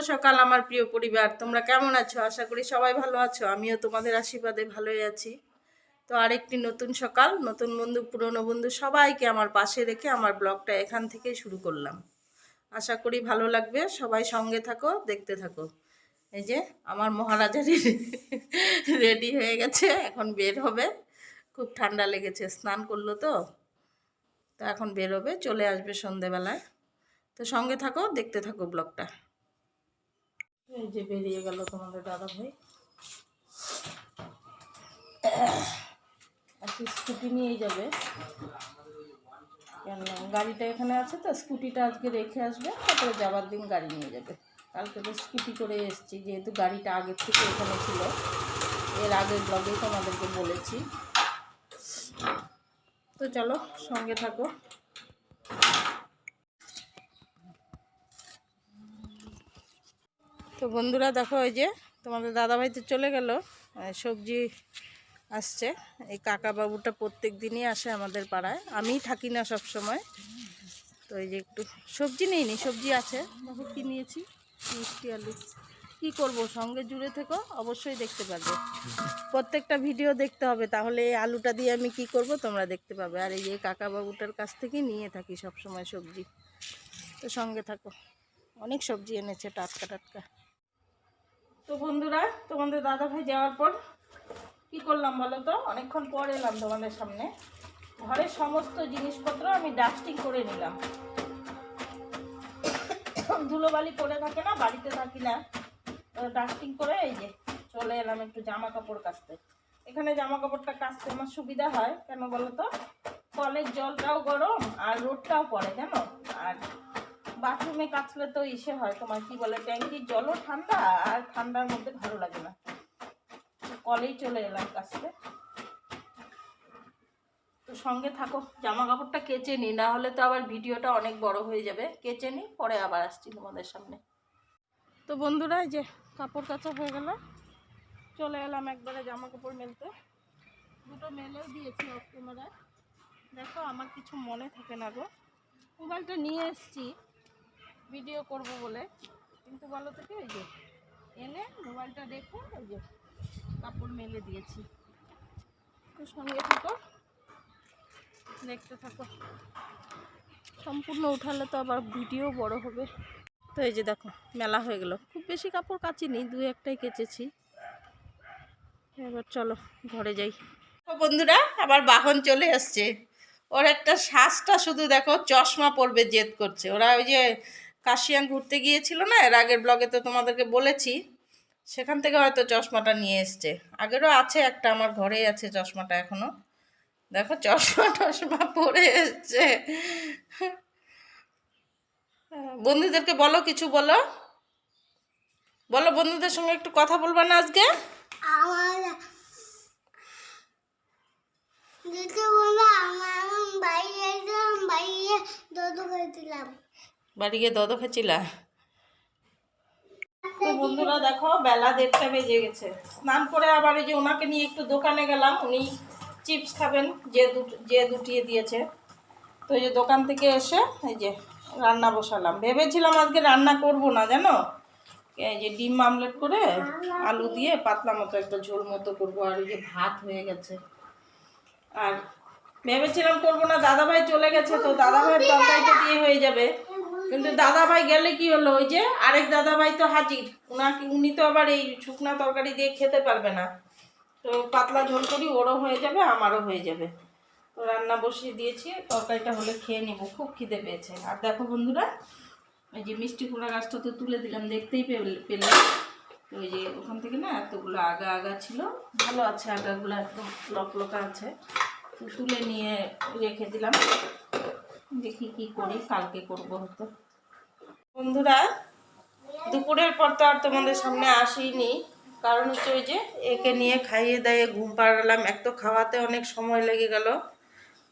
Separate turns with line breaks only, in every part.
সকাল আমার প্রিয় পরিবার। তোমরা কেমন আছো? আশা করি সবাই ভালো আছো। আমিও তোমাদের আশীর্বাদে ভালোই আছি। তো আরেকটি নতুন সকাল, নতুন বন্ধু, পুরনো বন্ধু সবাইকে আমার পাশে রেখে আমার ব্লগটা এখান থেকেই শুরু করলাম। আশা করি ভালো লাগবে। সবাই সঙ্গে থাকো, দেখতে থাকো। এই যে আমার মহারাজারই রেডি হয়ে গেছে, এখন বের হবে। খুব ঠান্ডা লেগেছে, স্নান করল তো। তো এখন বেরোবে চলে আসবে সন্ধেবেলায়। তো সঙ্গে থাকো, দেখতে থাকো ব্লগটা। এই যে বেরিয়ে গেল তোমাদের দাদা ভাই। আজকে স্কুটি নিয়েই যাবে। কেন গাড়িটা এখানে আছে তো, স্কুটিটা আজকে রেখে আসবে, তারপরে যাবার দিন গাড়ি নিয়ে যাবে। কালকে তো স্কুটি করে এসেছি, যেহেতু গাড়িটা আগের থেকে এখানে ছিল। এর আগের ব্লগেই তোমাদেরকে বলেছি। তো চলো সঙ্গে থাকো। তো বন্ধুরা দেখো এই যে তোমাদের দাদাভাই তো চলে গেল সবজি আসছে। এই কাকা বাবুটা প্রত্যেক দিনই আসে আমাদের পাড়ায়। আমিই থাকি না সব সময়। তো এই যে একটু সবজি নেই নি, সবজি আছে। দেখো কি নিয়েছি? মিষ্টি আলু। কি করব, সঙ্গে জুড়ে থেকো, অবশ্যই দেখতে পারবে। প্রত্যেকটা ভিডিও দেখতে হবে, তাহলে এই আলুটা দিয়ে আমি কি করব তোমরা দেখতে পাবে। আর এই যে কাকা বাবুটার কাছ থেকে নিয়ে থাকি সব সময় সবজি। তো সঙ্গে থাকো। অনেক সবজি এনেছে টাটকা টাটকা। তো বন্ধুরা, তোমাদের দাদা ভাই যাওয়ার পর কি করলাম বলো তো? অনেকক্ষণ পর এলাম তোমাদের সামনে। ঘরের সমস্ত জিনিসপত্র আমি ডাস্টিং করে নিলাম। ধুলোবালি পড়ে থাকে না, বাড়িতে থাকি না। ডাস্টিং করে এই যে চলে এলাম একটু জামা কাপড় কাচতে। এখানে জামা কাপড়টা কাচতে আমার সুবিধা হয়, কেন বলো তো? কলের জলটাও গরম আর রোদটাও পড়ে, জানো? আর বাথরুমে কাচলে তো ইসে হয়। তোমার কি বলে, ট্যাঙ্কির জলও ঠান্ডা আর ঠান্ডার মধ্যে ভালো লাগে না। কলেই চলে এলাম কাচতে তো সঙ্গে থাকো জামা কাপড়টা কেচে নি, না হলে তো আবার ভিডিওটা অনেক বড় হয়ে যাবে। কেচে নি, পরে আবার আসছি তোমাদের সামনে। তো বন্ধুরা যে কাপড় কাচা হয়ে গেল। চলে এলাম একবারে জামা কাপড় মেলতে। দুটো মেলেও দিয়েছি অফ ক্যামেরায় দেখো, আমার কিছু মনে থাকে না গো। মোবাইলটা নিয়ে এসেছি। ভিডিও করব বলে। কিন্তু বলো তো কি, ওই যে এনে মোবাইলটা রেখে ওই যে কাপড় মেলে দিয়েছি। তো সঙ্গে থাকো, দেখতে থাকো। সম্পূর্ণ উঠালে তো আবার ভিডিও বড় হবে। তো এই যে দেখো, মেলা হয়ে গেল। খুব বেশি কাপড় কাচিনি, দু একটাই কেচেছি। এবার চলো, ঘরে যাই। বন্ধুরা, আবার বাহন চলে আসছে ওর একটা শ্বাসটা শুধু দেখো, চশমা পরবে জেদ করছে। ওরা ওই যে কাশিয়াং ঘুরতে গিয়েছিল না? এর আগের ব্লগে তো তোমাদেরকে বলেছি। সেখান থেকে হয়তো চশমাটা নিয়ে এসছে। আগেরও আছে একটা, আমার ঘরেই আছে চশমাটা এখনও। দেখো, চশমা টশমা পরে এসছে। বন্ধুদেরকে বলো, কিছু বলো। বলো, বন্ধুদের সঙ্গে একটু কথা বলবা না আজকে?
বাইরে বাইরে খেয়েছিলাম
বাড়ি গিয়ে দদ খাচ্ছিলা বন্ধুরা দেখো, বেলা দেড়টা বেজে গেছে। স্নান করে আবার যে ওনাকে নিয়ে একটু দোকানে গেলাম, উনি চিপস খাবেন, যে দুট- যে দুটিয়ে দিয়েছে। তো এই যে দোকান থেকে এসে এই যে রান্না বসালাম। ভেবেছিলাম আজকে রান্না করব না, জানো? এই যে ডিম আমলেট করে আলু দিয়ে পাতলা মতো একটা ঝোল মতো করব, আর এই যে ভাত হয়ে গেছে। আর ভেবেছিলাম করব না, দাদাভাই চলে গেছে, তো দাদাভাইয়ের তরকারিটা দিয়ে হয়ে যাবে। কিন্তু দাদাভাই গেলে কি হলো? ওই যে আরেক দাদাভাই তো হাজির। উনাকে উনি তো আবার এই শুকনা তরকারি দিয়ে খেতে পারবে না। তো পাতলা ঝোল করি, ওরও হয়ে যাবে, আমারও হয়ে যাবে। তো রান্না বসিয়ে দিয়েছি, তরকারিটা হলে খেয়ে নেব। খুব খিদে পেয়েছে। আর দেখো বন্ধুরা ওই যে মিষ্টি কুমড়া গাছটা তো তুলে দিলাম, দেখতেই পেলে- পেলে তো ওই যে ওখান থেকে না এতগুলো আগা আগা ছিল। ভালো আছে আগাগুলো, একদম লকলকা আছে। তুলে নিয়ে রেখে দিলাম। দেখি কি করি, কালকে করব হয়তো। বন্ধুরা, দুপুরের পর তো আর তোমাদের সামনে আসিনি। কারণ হচ্ছে ওই যে একে নিয়ে খাইয়ে দাইয়ে ঘুম পাড়ালাম। এক তো খাওয়াতে অনেক সময় লেগে গেল।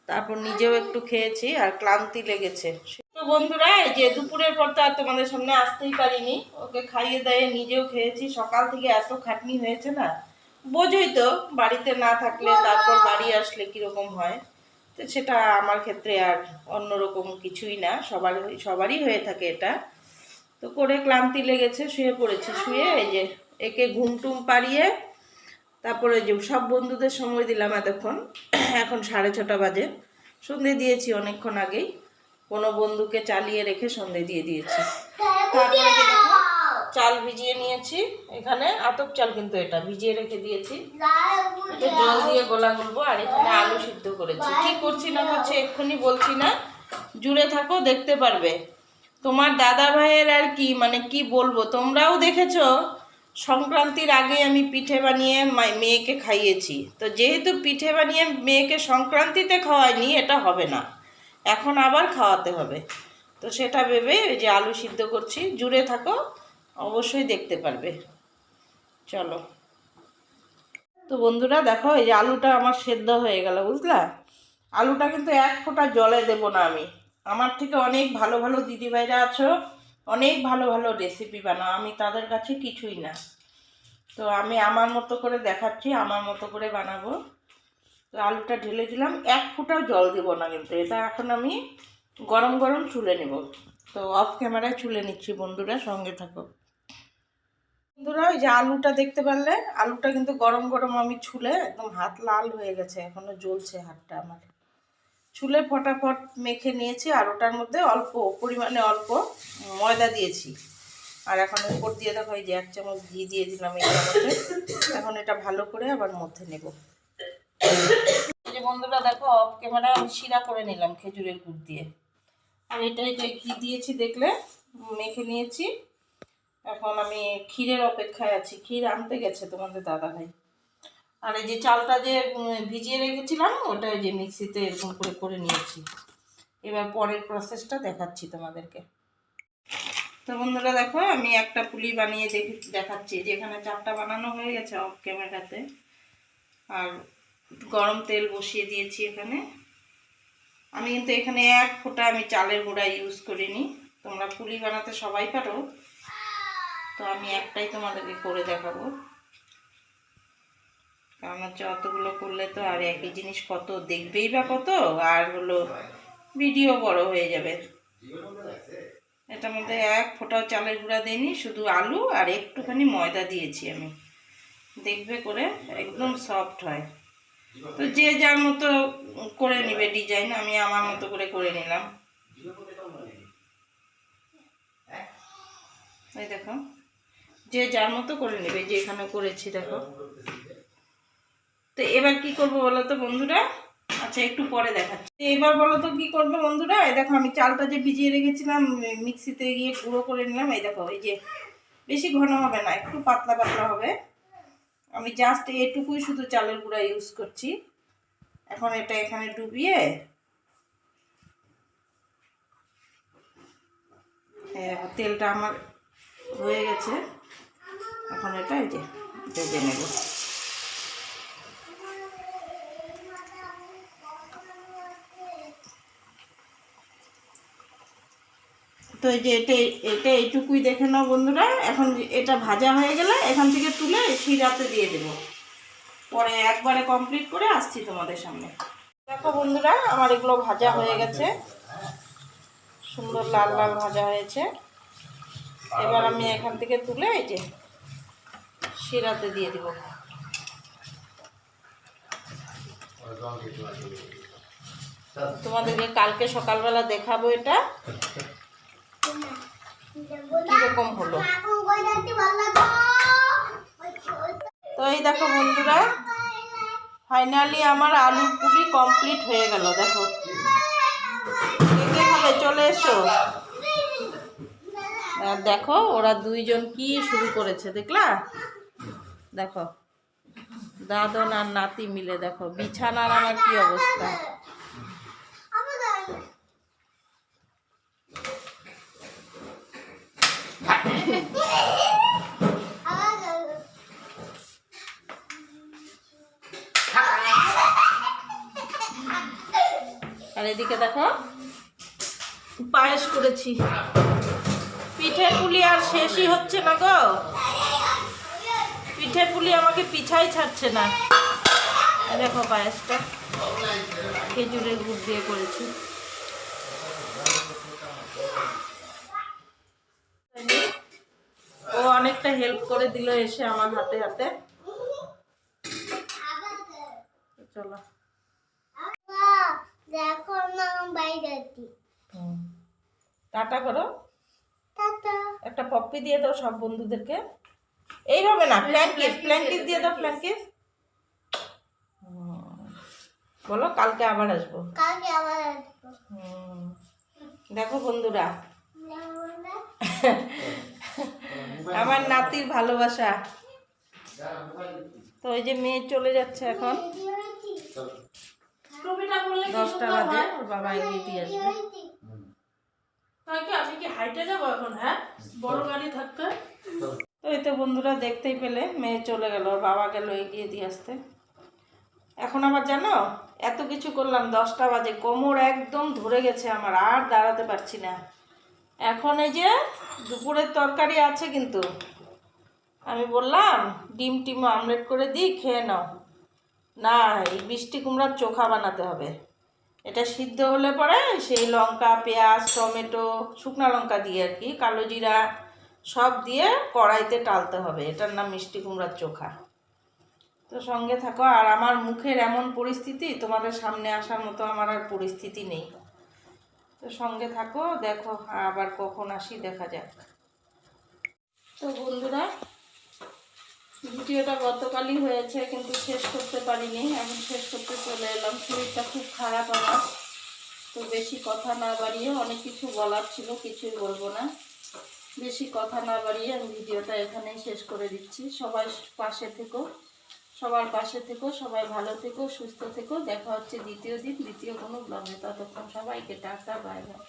তারপর নিজেও একটু খেয়েছি আর ক্লান্তি লেগেছে। তো বন্ধুরা, এই যে দুপুরের পর তো আর তোমাদের সামনে আসতেই পারিনি। ওকে খাইয়ে দাইয়ে নিজেও খেয়েছি। সকাল থেকে এত খাটনি হয়েছে না? বোঝোই তো বাড়িতে না থাকলে তারপর বাড়ি আসলে কীরকম হয়। তো সেটা আমার ক্ষেত্রে আর অন্যরকম কিছুই না। সবার সবারই হয়ে থাকে এটা। তো করে ক্লান্তি লেগেছে শুয়ে পড়েছে। শুয়ে এই যে একে ঘুম টুম পাড়িয়ে তারপরে যে সব বন্ধুদের সময় দিলাম এতক্ষণ। এখন সাড়ে ছটা বাজে। সন্ধে দিয়েছি অনেকক্ষণ আগেই। কোনো বন্ধুকে চালিয়ে রেখে সন্ধে দিয়ে দিয়েছি। তারপরে যে দেখো, চাল ভিজিয়ে নিয়েছি। এখানে আতপ চাল কিন্তু এটা, ভিজিয়ে রেখে দিয়েছি। জল দিয়ে গোলা গুলবো আর এখানে আলু সিদ্ধ করেছি। কি করছি না করছি এক্ষুনি বলছি না। জুড়ে থাকো, দেখতে পারবে। তোমার দাদা ভাইয়ের আর কি মানে কি বলব, তোমরাও দেখেছ? সংক্রান্তির আগে আমি পিঠে বানিয়ে মেয়েকে খাইয়েছি। তো যেহেতু পিঠে বানিয়ে মেয়েকে সংক্রান্তিতে খাওয়াইনি, এটা হবে না। এখন আবার খাওয়াতে হবে। তো সেটা ভেবে ওই যে আলু সিদ্ধ করছি। জুড়ে থাকো। অবশ্যই দেখতে পারবে। চলো। তো বন্ধুরা, দেখো, এই যে আলুটা আমার সেদ্ধ হয়ে গেল, বুঝলা? আলুটা কিন্তু এক ফোঁটা জলে দেব না আমি। আমার থেকে অনেক ভালো ভালো দিদিভাইরা আছো, অনেক ভালো ভালো রেসিপি বানাও, আমি তাদের কাছে কিছুই না। তো আমি আমার মতো করে দেখাচ্ছি, আমার মতো করে বানাবো। তো আলুটা ঢেলে দিলাম, এক ফোঁটাও জল দেব না কিন্তু, এটা এখন আমি গরম গরম চুলে নেব। তো অফ ক্যামেরায় চুলে নিচ্ছি বন্ধুরা, সঙ্গে থাকো। বন্ধুরা, ওই যে আলুটা দেখতে পারলে? আলুটা কিন্তু গরম গরম আমি ছুলে একদম হাত লাল হয়ে গেছে, এখনও জ্বলছে হাতটা আমার। ছুলে ফটাফট মেখে নিয়েছি আর ওটার মধ্যে অল্প পরিমাণে অল্প ময়দা দিয়েছি। আর এখন উপর দিয়ে দেখো, এই যে এক চামচ ঘি দিয়ে দিলাম এই এখন এটা ভালো করে আবার মধ্যে নেব। এই যে বন্ধুরা, দেখো অফ ক্যামেরা আমি শিরা করে নিলাম খেজুরের গুড় দিয়ে। আর এটা এই যে ঘি দিয়েছি দেখলে, মেখে নিয়েছি। এখন আমি ক্ষীরের অপেক্ষায় আছি। ক্ষীর আনতে গেছে তোমাদের দাদা ভাই আর এই যে চালটা যে ভিজিয়ে রেখেছিলাম ওটা যে মিক্সিতে এরকম করে করে নিয়েছি। এবার পরের প্রসেসটা দেখাচ্ছি তোমাদেরকে। তো বন্ধুরা দেখো, আমি একটা পুলি বানিয়ে দেখি, দেখাচ্ছি। যেখানে চারটা বানানো হয়ে গেছে অফ ক্যামেরাতে আর গরম তেল বসিয়ে দিয়েছি এখানে। আমি কিন্তু এখানে এক ফোঁটা আমি চালের গুঁড়া ইউজ করিনি। তোমরা পুলি বানাতে সবাই পারো। তো আমি একটাই তোমাদেরকে করে দেখাবো। কারণ হচ্ছে অতগুলো করলে তো আর একই জিনিস কত দেখবেই বা কত, আর হলো ভিডিও বড় হয়ে যাবে। এটার মধ্যে এক ফোঁটাও চালের গুঁড়া দিইনি, শুধু আলু আর একটুখানি ময়দা দিয়েছি আমি। দেখবে করে একদম সফট হয়। তো যে যার মতো করে নিবে ডিজাইন আমি আমার মতো করে করে নিলাম। এই দেখো। যে যার মতো করে নেবে, যে এখানে করেছি, দেখো। তো এবার কি করব বলো তো বন্ধুরা? আচ্ছা একটু পরে দেখাচ্ছি। এবার বলো তো কি করবে বন্ধুরা? এই দেখো, আমি চালটা যে ভিজিয়ে রেখেছিলাম, মিক্সিতে গিয়ে গুঁড়ো করে নিলাম। এই দেখো, এই যে বেশি ঘন হবে না, একটু পাতলা পাতলা হবে। আমি জাস্ট এটুকুই শুধু চালের গুঁড়া ইউজ করছি। এখন এটা এখানে ডুবিয়ে এই তেলটা আমার হয়ে গেছে। এখন এটা এই যে ভেজে নেব। তো এই যে এটা এটা এইটুকুই দেখে নাও বন্ধুরা। এখন এটা ভাজা হয়ে গেলে এখান থেকে তুলে শিরাতে দিয়ে দেব। পরে একবারে কমপ্লিট করে আসছি তোমাদের সামনে। দেখো বন্ধুরা, আমার এগুলো ভাজা হয়ে গেছে। সুন্দর লাল লাল ভাজা হয়েছে। এবার আমি এখান থেকে তুলে এই যে শিরাতে দিয়ে দিব। তোমাদেরকে কালকে সকালবেলা দেখাবো এটা। কীরকম হলো?
তো
এই দেখো বন্ধুরা ফাইনালি আমার আলুর পুলি কমপ্লিট হয়ে গেল, দেখো। কে চলে এসো। দেখো, ওরা দুইজন কি শুরু করেছে, দেখলা? দেখো, দাদন আর নাতি মিলে দেখো, বিছানার আমার কি অবস্থা? আর এদিকে দেখো, পায়েস করেছি। পিঠে পুলি আর শেষই হচ্ছে না গো। পিঠে পুলি আমাকে পিছাই ছাড়ছে না। দেখো পায়েসটা। খেজুরের গুড় দিয়ে করেছি। ও অনেকটা হেল্প করে দিল এসে আমার হাতে হাতে। চলো।
দেখো
টাটা করো।
টাটা।
একটা পপ্পি দিয়ে দাও সব বন্ধুদেরকে। এইভাবে না প্ল্যাঙ্কিস প্ল্যাঙ্কিস দিয়ে দাও প্ল্যাঙ্কিস বলো কালকে আবার আসব।
কালকে আবার আসব।
দেখো বন্ধুরা। আমার নাতির ভালোবাসা। তো ওই যে মেয়ে চলে যাচ্ছে এখন। দশটা বাজে ওর বাবা এগিয়ে দিয়ে আসবে।
আমি কি হাইটে যাব এখন হ্যাঁ? বড় গাড়ি থাকতে
তো এই তো বন্ধুরা দেখতেই পেলে, মেয়ে চলে গেল বাবা গেল এগিয়ে দিয়ে আসতে। এখন আবার জানো, এত কিছু করলাম, দশটা বাজে, কোমর একদম ধরে গেছে আমার, আর দাঁড়াতে পারছি না। এখন এই যে দুপুরের তরকারি আছে কিন্তু, আমি বললাম, ডিম টিম আমলেট করে দিই, খেয়ে নাও। না, এই মিষ্টি কুমড়ার চোখা বানাতে হবে। এটা সিদ্ধ হলে পরে সেই লঙ্কা, পেঁয়াজ, টমেটো, শুকনো লঙ্কা দিয়ে আর কি, কালো জিরা সব দিয়ে কড়াইতে টালতে হবে। এটার নাম মিষ্টি কুমড়ার চোখা। তো সঙ্গে থাকো, আর আমার মুখের এমন পরিস্থিতি, তোমাদের সামনে আসার মতো আমার আর পরিস্থিতি নেই। তো সঙ্গে থাকো, দেখো, আবার কখন আসি, দেখা যাক। তো বন্ধুরা, ভিডিওটা গতকালই হয়েছে, কিন্তু শেষ করতে পারিনি। এখন শেষ করতে চলে এলাম। শরীরটা খুব খারাপ আমার। তো বেশি কথা না বাড়িয়ে অনেক কিছু বলার ছিল, কিছুই বলব না। বেশি কথা না বাড়িয়ে আমি ভিডিওটা এখানেই শেষ করে দিচ্ছি। সবাই পাশে থেকো, সবার পাশে থেকো, সবাই ভালো থেকো, সুস্থ থেকো। দেখা হচ্ছে দ্বিতীয় দিন, দ্বিতীয় কোনো ব্লগে ততক্ষণ সবাইকে টাকা বাই বাই